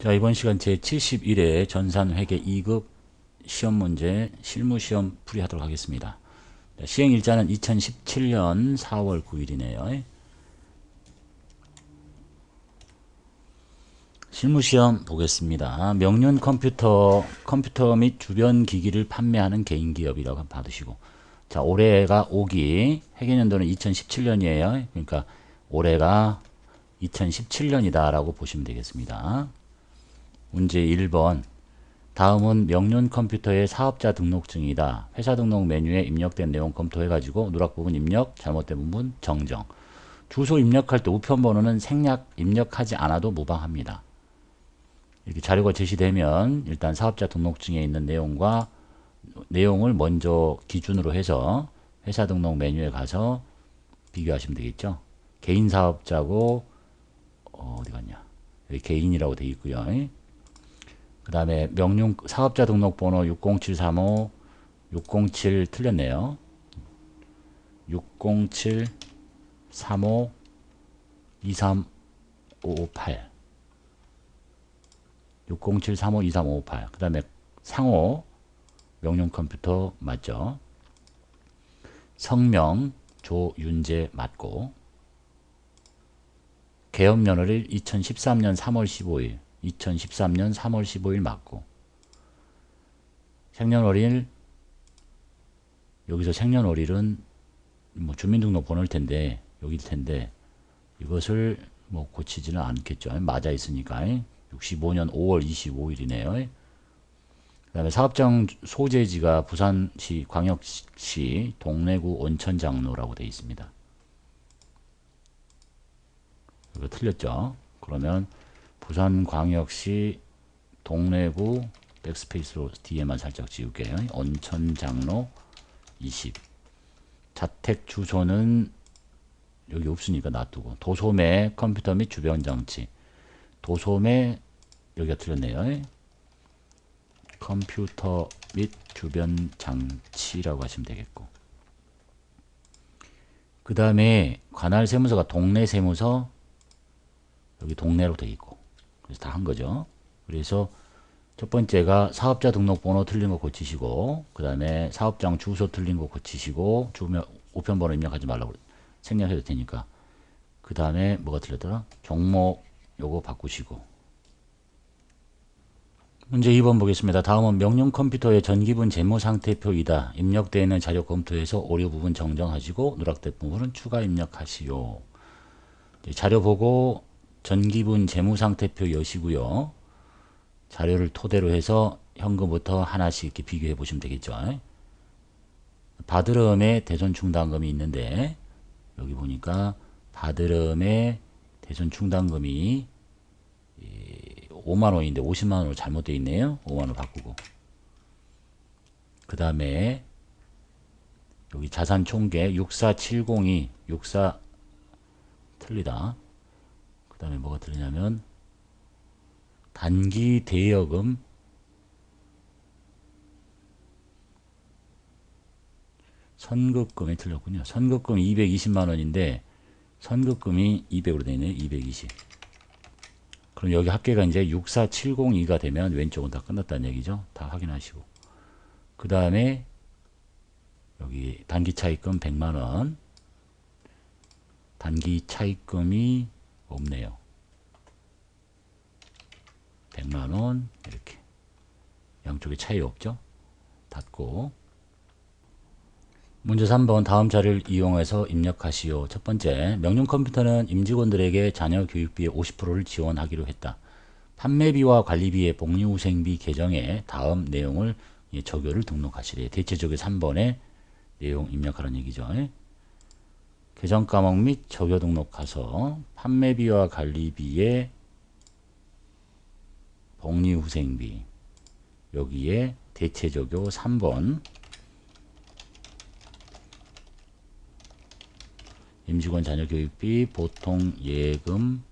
자, 이번 시간 제71회 전산회계 2급 시험 문제 실무 시험 풀이하도록 하겠습니다. 자, 시행 일자는 2017년 4월 9일이네요. 실무 시험 보겠습니다. 명륜 컴퓨터 컴퓨터 및 주변 기기를 판매하는 개인 기업이라고 받으시고 자, 올해가 5기 회계연도는 2017년이에요. 그러니까 올해가 2017년이다 라고 보시면 되겠습니다. 문제 1번 다음은 명륜 컴퓨터의 사업자 등록증이다. 회사 등록 메뉴에 입력된 내용 검토해가지고 누락 부분 입력, 잘못된 부분 정정. 주소 입력할 때 우편 번호는 생략 입력하지 않아도 무방합니다. 이렇게 자료가 제시되면 일단 사업자 등록증에 있는 내용과 내용을 먼저 기준으로 해서 회사 등록 메뉴에 가서 비교하시면 되겠죠. 개인 사업자고 어, 어디 갔냐? 개인이라고 되어 있고요. 그 다음에 명령 사업자 등록번호 60735 607 틀렸네요. 607 35 23558 607 35 23558 그 다음에 상호 명령 컴퓨터 맞죠? 성명 조윤재 맞고 개업 면허를 2013년 3월 15일 2013년 3월 15일 맞고 생년월일 여기서 생년월일은 뭐 주민등록번호일 텐데 여기일 텐데 이것을 뭐 고치지는 않겠죠. 맞아 있으니까 65년 5월 25일이네요. 그 다음에 사업장 소재지가 부산시 광역시 동래구 온천장로라고 되어 있습니다. 이거 틀렸죠? 그러면 부산광역시 동래구 백스페이스로 뒤에만 살짝 지울게요. 온천장로 20 자택 주소는 여기 없으니까 놔두고. 도소매 컴퓨터 및 주변 장치. 도소매 여기가 틀렸네요. 컴퓨터 및 주변 장치라고 하시면 되겠고. 그 다음에 관할 세무서가 동네 세무서 여기 동네로 되어 있고 다 한 거죠. 그래서 첫 번째가 사업자 등록번호 틀린 거 고치시고 그 다음에 사업장 주소 틀린 거 고치시고 주면 우편번호 입력하지 말라고 생략해도 되니까 그 다음에 뭐가 틀렸더라? 종목 요거 바꾸시고 문제 2번 보겠습니다. 다음은 명령 컴퓨터의 전기분 재무 상태표이다. 입력되어 있는 자료 검토해서 오류 부분 정정하시고 누락된 부분은 추가 입력하시오. 자료 보고 전기분 재무상태표 여시고요. 자료를 토대로 해서 현금부터 하나씩 이렇게 비교해 보시면 되겠죠. 바드럼에 대손 충당금이 있는데 여기 보니까 바드럼에 대손 충당금이 5만 원인데 50만 원으로 잘못되어 있네요. 5만 원 바꾸고. 그 다음에 여기 자산 총계 64702 64 틀리다. 그 다음에 뭐가 틀리냐면 단기 대여금 선급금이 틀렸군요. 선급금 220만 원인데 선급금이 200으로 되어 있네요. 220. 그럼 여기 합계가 이제 64702가 되면 왼쪽은 다 끝났다는 얘기죠. 다 확인하시고. 그 다음에 여기 단기 차입금 100만원. 단기 차입금이 없네요. 100만원 이렇게 양쪽에 차이 없죠. 닫고 문제 3번 다음 자료를 이용해서 입력하시오. 첫 번째, 명령 컴퓨터는 임직원들에게 자녀 교육비의 50%를 지원하기로 했다. 판매비와 관리비의 복리후생비 계정에 다음 내용을 적요를 등록하시래. 대체적인 3번에 내용 입력하라는 얘기죠. 계정 까목 및 적요 등록 가서 판매비와 관리비의 복리후생비 여기에 대체적요 3번 임직원 자녀 교육비, 보통 예금,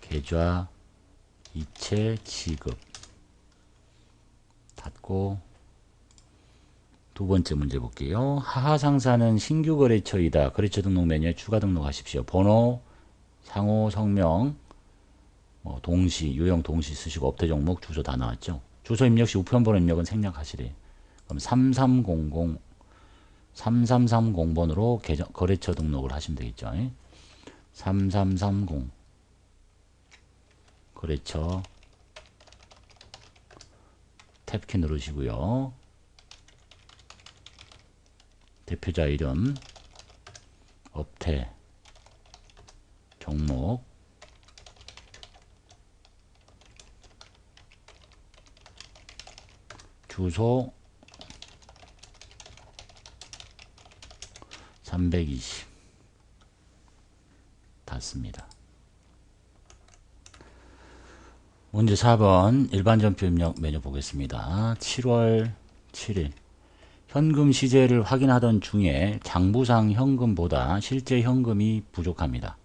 계좌, 이체 지급. 닫고 두 번째 문제 볼게요. 하하 상사는 신규 거래처이다. 거래처 등록 메뉴에 추가 등록하십시오. 번호, 상호, 성명, 뭐 동시, 유형 동시 쓰시고 업태 종목 주소 다 나왔죠. 주소 입력 시 우편번호 입력은 생략하시래. 그럼 3300 3330번으로 계정, 거래처 등록을 하시면 되겠죠. 3330 거래처 탭키 누르시고요. 대표자 이름 업태 종목 주소 320 닫습니다. 문제 4번 일반 전표 입력 메뉴 보겠습니다. 7월 7일 현금 시제를 확인하던 중에 장부상 현금보다 실제 현금이 부족합니다.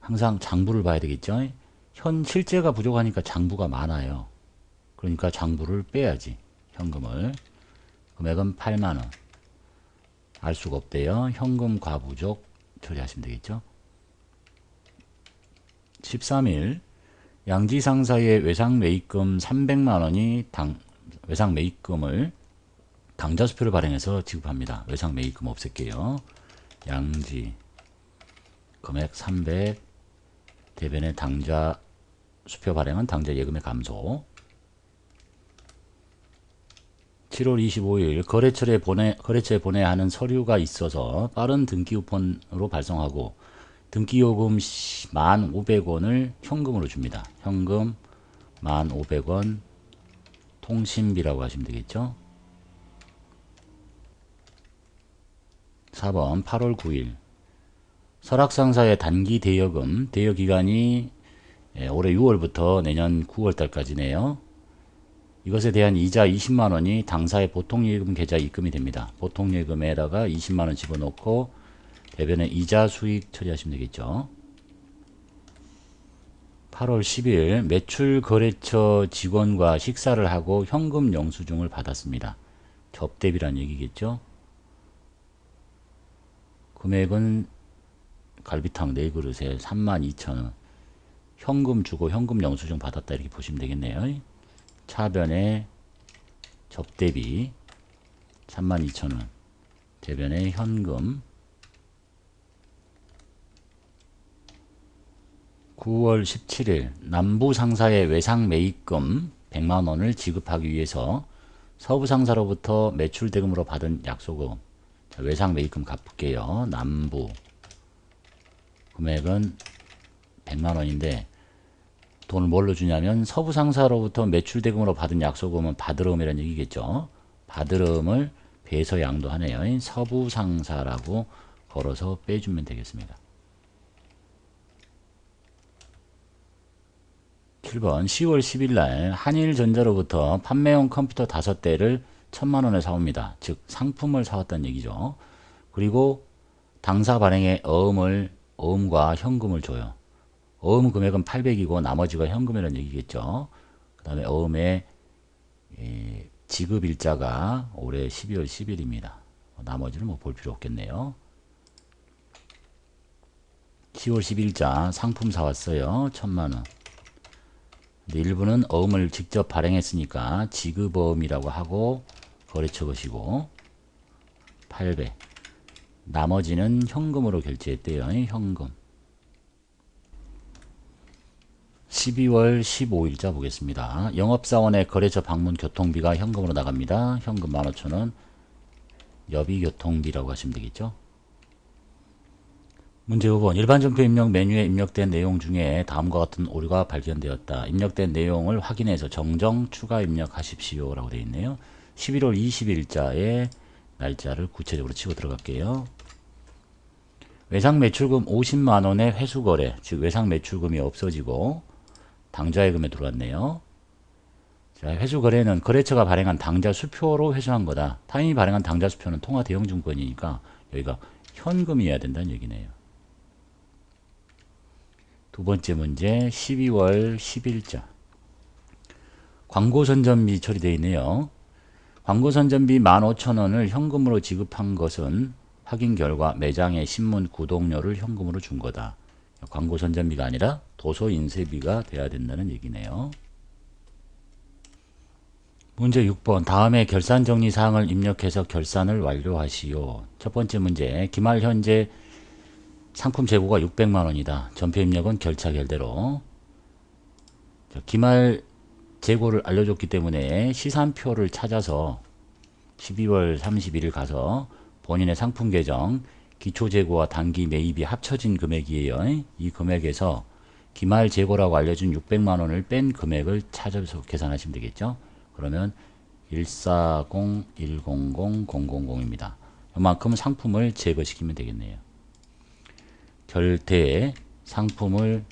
항상 장부를 봐야 되겠죠. 현 실제가 부족하니까 장부가 많아요. 그러니까 장부를 빼야지. 현금을. 금액은 8만 원. 알 수가 없대요. 현금 과부족 처리하시면 되겠죠. 13일 양지 상사의 외상 매입금 300만 원이 당 외상 매입금을 당좌 수표를 발행해서 지급합니다. 외상 매입금 없앨게요. 양지 금액 300 대변의 당좌 수표 발행은 당좌 예금의 감소 7월 25일 거래처에 보내 거래처에 보내야 하는 서류가 있어서 빠른 등기 우편으로 발송하고 등기 요금 1,500원을 현금으로 줍니다. 현금 1,500원 통신비라고 하시면 되겠죠. 4번 8월 9일 설악상사의 단기 대여금 대여 기간이 예, 올해 6월부터 내년 9월달까지네요. 이것에 대한 이자 20만 원이 당사의 보통예금 계좌 입금이 됩니다. 보통예금에다가 20만 원 집어넣고 대변에 이자 수익 처리하시면 되겠죠. 8월 10일 매출 거래처 직원과 식사를 하고 현금 영수증을 받았습니다. 접대비란 얘기겠죠. 금액은 갈비탕 4그릇에 32,000원. 현금 주고 현금 영수증 받았다 이렇게 보시면 되겠네요. 차변에 접대비 32,000원. 대변에 현금 9월 17일 남부 상사의 외상 매입금 100만 원을 지급하기 위해서 서부 상사로부터 매출 대금으로 받은 약속금 자, 외상 매입금 갚을게요. 남부 금액은 100만 원인데 돈을 뭘로 주냐면 서부 상사로부터 매출 대금으로 받은 약속금은 받으름이라는 얘기겠죠. 받으름을 배서 양도하네요. 서부 상사라고 걸어서 빼주면 되겠습니다. 7번 10월 10일 날 한일전자로부터 판매용 컴퓨터 5대를 천만 원에 사옵니다. 즉 상품을 사왔다는 얘기죠. 그리고 당사 발행에 어음을 어음과 현금을 줘요. 어음 금액은 800이고 나머지가 현금이라는 얘기겠죠. 그 다음에 어음의 예, 지급 일자가 올해 12월 10일입니다. 나머지는 뭐 볼 필요 없겠네요. 10월 10일자 상품 사왔어요. 천만 원. 근데 일부는 어음을 직접 발행했으니까 지급어음이라고 하고 거래처 것이고 800 나머지는 현금으로 결제했대요. 현금 12월 15일자 보겠습니다. 영업사원의 거래처 방문 교통비가 현금으로 나갑니다. 현금 15,000원 여비교통비라고 하시면 되겠죠. 문제 5번 일반 전표 입력 메뉴에 입력된 내용 중에 다음과 같은 오류가 발견되었다. 입력된 내용을 확인해서 정정 추가 입력하십시오 라고 되어 있네요. 11월 20일자에 날짜를 구체적으로 치고 들어갈게요. 외상 매출금 50만원의 회수거래 즉 외상 매출금이 없어지고 당좌예금에 들어왔네요. 자, 회수거래는 거래처가 발행한 당좌 수표로 회수한 거다. 타인이 발행한 당좌 수표는 통화 대형증권이니까 여기가 현금이어야 된다는 얘기네요. 두 번째 문제 12월 10일자 광고 선전비 처리되어 있네요. 광고 선전비 15,000원을 현금으로 지급한 것은 확인 결과 매장의 신문 구독료를 현금으로 준 거다. 광고 선전비가 아니라 도서 인쇄비가 돼야 된다는 얘기네요. 문제 6번 다음에 결산 정리 사항을 입력해서 결산을 완료하시오. 첫 번째 문제 기말 현재 상품 재고가 600만 원이다. 전표 입력은 결차 결대로 자, 기말 재고를 알려줬기 때문에 시산표를 찾아서 12월 31일 가서 본인의 상품 계정 기초 재고와 단기 매입이 합쳐진 금액이에요. 이 금액에서 기말 재고라고 알려준 600만 원을 뺀 금액을 찾아서 계산하시면 되겠죠. 그러면 140, 100, 000입니다. 이만큼 상품을 제거시키면 되겠네요. 결대에 상품을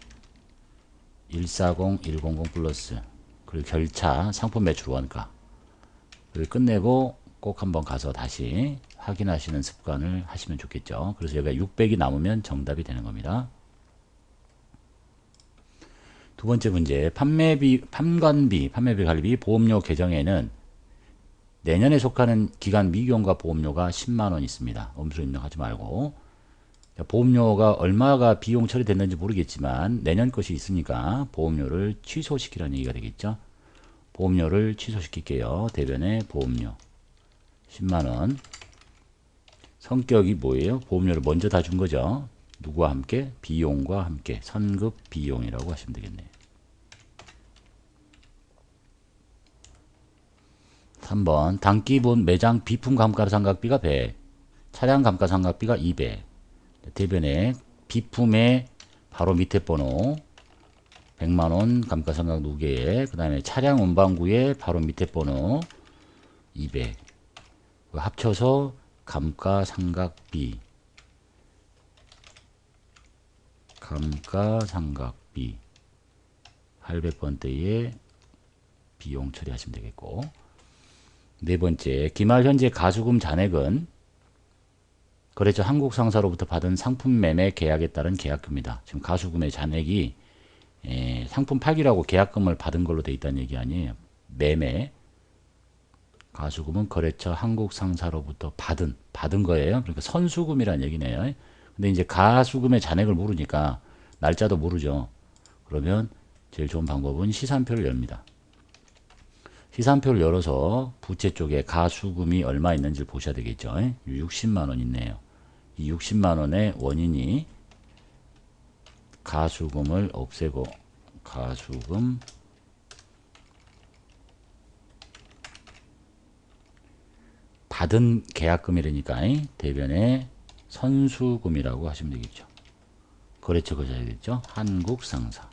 140, 100 플러스 그리고 결차 상품 매출 원가 그리고 끝내고 꼭 한번 가서 다시 확인하시는 습관을 하시면 좋겠죠. 그래서 여기가 600이 남으면 정답이 되는 겁니다. 두 번째 문제 판매비, 판관비, 판매비 관리비, 보험료 계정에는 내년에 속하는 기간 미기용과 보험료가 10만원 있습니다. 엄수 입력하지 말고 보험료가 얼마가 비용 처리됐는지 모르겠지만 내년 것이 있으니까 보험료를 취소시키라는 얘기가 되겠죠. 보험료를 취소시킬게요. 대변에 보험료 10만원 성격이 뭐예요? 보험료를 먼저 다 준 거죠. 누구와 함께? 비용과 함께 선급 비용이라고 하시면 되겠네요. 3번 단기분 매장 비품 감가상각비가 100 차량 감가상각비가 200 대변에 비품의 바로 밑에 번호 100만원 감가상각 누계에 그 다음에 차량 운반구의 바로 밑에 번호 200 합쳐서 감가상각비. 감가상각비. 800번대의 비용 처리하시면 되겠고. 네 번째 기말 현재 가수금 잔액은 거래처 한국 상사로부터 받은 상품 매매 계약에 따른 계약금이다. 지금 가수금의 잔액이 에, 상품 팔기라고 계약금을 받은 걸로 돼 있다는 얘기 아니에요. 매매 가수금은 거래처 한국 상사로부터 받은 받은 거예요. 그러니까 선수금이라는 얘기네요. 근데 이제 가수금의 잔액을 모르니까 날짜도 모르죠. 그러면 제일 좋은 방법은 시산표를 엽니다. 시산표를 열어서 부채 쪽에 가수금이 얼마 있는지 를 보셔야 되겠죠. 60만 원 있네요. 이 60만 원의 원인이 가수금을 없애고 가수금 받은 계약금이라니까 대변에 선수금이라고 하시면 되겠죠. 거래처 거자되겠죠. 한국상사.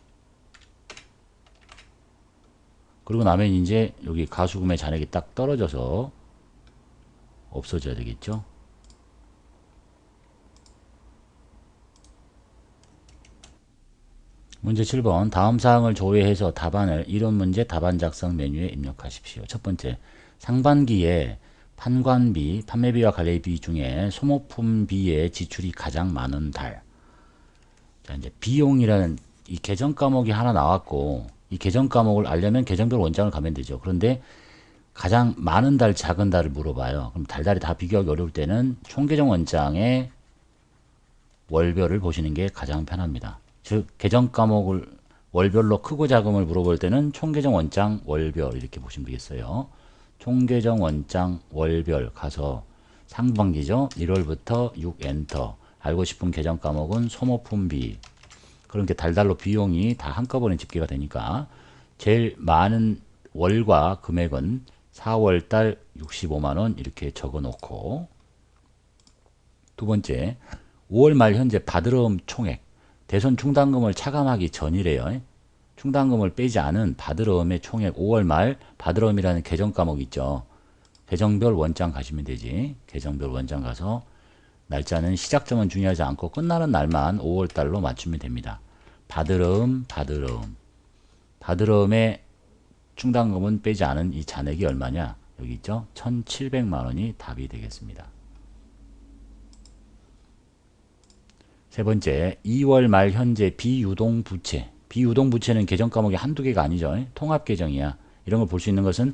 그리고 나면 이제 여기 가수금의 잔액이 딱 떨어져서 없어져야 되겠죠. 문제 7번 다음 사항을 조회해서 답안을 이론 문제 답안 작성 메뉴에 입력하십시오. 첫 번째 상반기에 판관비, 판매비와 관리비 중에 소모품비의 지출이 가장 많은 달. 자, 이제 비용이라는 이 계정 과목이 하나 나왔고 이 계정 과목을 알려면 계정별 원장을 가면 되죠. 그런데 가장 많은 달, 작은 달을 물어봐요. 그럼 달달이 다 비교하기 어려울 때는 총계정 원장의 월별을 보시는 게 가장 편합니다. 즉 계정 과목을 월별로 크고 작음을 물어볼 때는 총계정 원장 월별 이렇게 보시면 되겠어요. 총계정 원장 월별 가서 상반기죠. 1월부터 6 엔터 알고 싶은 계정 과목은 소모품비 그렇게 달달로 비용이 다 한꺼번에 집계가 되니까 제일 많은 월과 금액은 4월달 65만원 이렇게 적어 놓고 두 번째 5월 말 현재 받으러옴 총액 대선 충당금을 차감하기 전이래요. 충당금을 빼지 않은 받으러움의 총액 5월 말 받으러움이라는 계정 과목 있죠. 계정별 원장 가시면 되지. 계정별 원장 가서 날짜는 시작점은 중요하지 않고 끝나는 날만 5월 달로 맞추면 됩니다. 받으러움, 받으러움. 받으러움의 충당금은 빼지 않은 이 잔액이 얼마냐? 여기 있죠? 1,700만 원이 답이 되겠습니다. 세 번째, 2월 말 현재 비유동 부채. 비유동 부채는 계정 과목이 한두 개가 아니죠. 통합 계정이야. 이런 걸 볼 수 있는 것은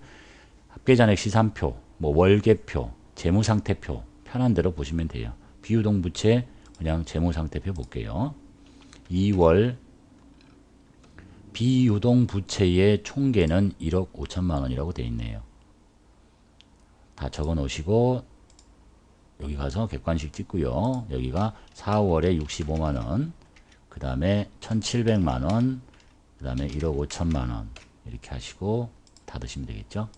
합계잔액 시산표, 뭐 월계표, 재무상태표 편한 대로 보시면 돼요. 비유동 부채 그냥 재무상태표 볼게요. 2월 비유동 부채의 총계는 1억 5천만 원이라고 되어 있네요. 다 적어 놓으시고 여기 가서 객관식 찍고요. 여기가 4월에 65만 원, 그 다음에 1,700만 원, 그 다음에 1억 5천만 원 이렇게 하시고 닫으시면 되겠죠.